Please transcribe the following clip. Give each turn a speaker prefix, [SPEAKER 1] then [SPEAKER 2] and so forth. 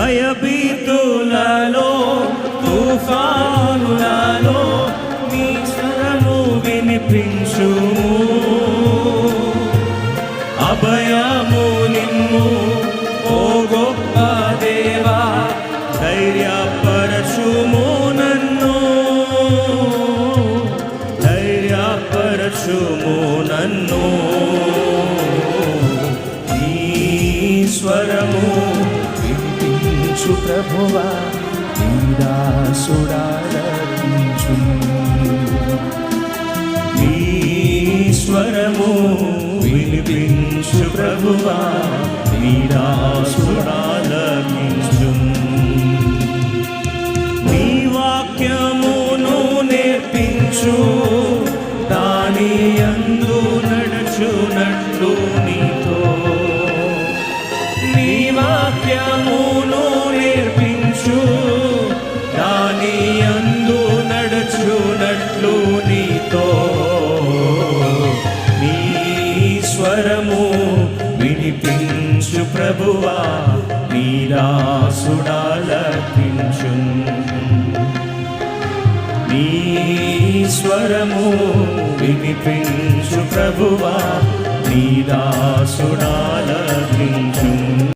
[SPEAKER 1] భయభీతులలో తుఫానులలో నీ స్వరము వినిపించు అభయము నిన్ను ఓ గొప్ప దేవా ధైర్యపరచుము నన్ను. ధైర్యపరచుము నన్ను. ఈశ్వరము వినిపించు ప్రభువా నీరాసుడాలపించు ఈశ్వరము వినిపించు ప్రభువా నీరాసుడాలపించు నీ వాక్యమును నేర్పించు దాని అందు నడుచునట్లు నీతో నీ నడుచునట్లు నీతో. నీ స్వరము వినిపించు ప్రభువా నీరాసుడాలపించు నీ స్వరము వినిపించు ప్రభువా నీరాసుడాలపించు